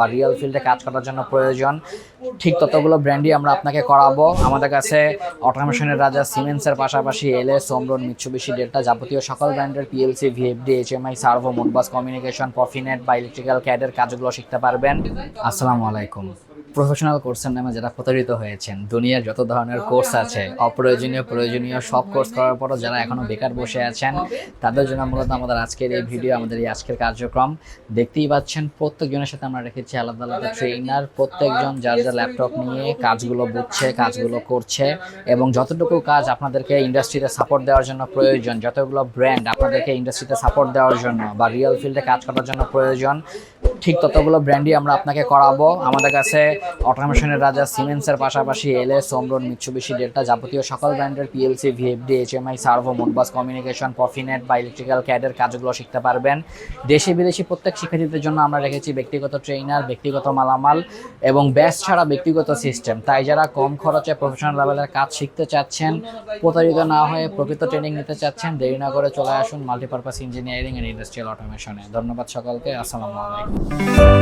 বা রিয়েল ফিল্ডে কাজ করার জন্য প্রয়োজন। ঠিক ততগুলো ব্র্যান্ডই আমরা আপনাকে করাবো। আমাদের কাছে অটোমেশনের রাজা সিমেন্সের পাশাপাশি এলএ সোমরন মিচ্ছুবিশি ডেল্টা যাবতীয় সকল ব্র্যান্ডের PLC VFD HMI servo Modbus communication Profinet বা ইলেকট্রিক্যাল ক্যাডের কাজগুলো শিখতে পারবেন। আসসালামু আলাইকুম। প্রফেশনাল কোর্সের নামে যারা প্রতারিত হয়েছেন, দুনিয়ার যত ধরনের কোর্স আছে, অপ্রয়োজনীয়, প্রয়োজনীয় সব কোর্স করার পরও যারা এখনও বেকার বসে আছেন, তাদের জন্য মূলত আমাদের আজকের এই ভিডিও আমাদের এই আজকের কার্যক্রম। দেখতেই পাচ্ছেন, প্রত্যেকজনের সাথে আমরা রেখেছি আলাদা আলাদা ট্রেনার প্রত্যেকজন যার যার ল্যাপটপ নিয়ে কাজগুলো বুঝছে, কাজগুলো করছে এবং যতটুকু কাজ আপনাদেরকে ইন্ডাস্ট্রিতে সাপোর্ট দেওয়ার জন্য প্রয়োজন, যতগুলো ব্র্যান্ড আপনাদেরকে ইন্ডাস্ট্রিতে সাপোর্ট দেওয়ার জন্য বা রিয়েল ফিল্ডে কাজ করার জন্য প্রয়োজন ঠিক ততগুলো ব্র্যান্ডই আমরা আপনাকে করাবো। আমাদের কাছে অটোমেশনের রাজা সিমেন্সের পাশাপাশি এলএ সোমরন মিৎসুবিশি ডেল্টা যাবতীয় সকল ব্র্যান্ডের PLC VFD HMI servo Modbus communication Profinet বা ইলেকট্রিক্যাল ক্যাডের কাজগুলো শিখতে পারবেন। দেশি বিদেশি প্রত্যেক শিক্ষার্থীদের জন্য আমরা রেখেছি ব্যক্তিগত ট্রেনার ব্যক্তিগত মালামাল এবং ব্যাস ছাড়া ব্যক্তিগত সিস্টেম তাই যারা কম খরচে প্রফেশনাল লেভেলের কাজ শিখতে চাচ্ছেন, প্রতারিত না হয়ে প্রকৃত ট্রেনিং নিতে চাচ্ছেন, দেরি না করে চলে আসুন মাল্টিপারপাস ইঞ্জিনিয়ারিং অ্যান্ড ইন্ডাস্ট্রিয়াল অটোমেশনে ধন্যবাদ সকলকে, আসসালামু আলাইকুম। 아!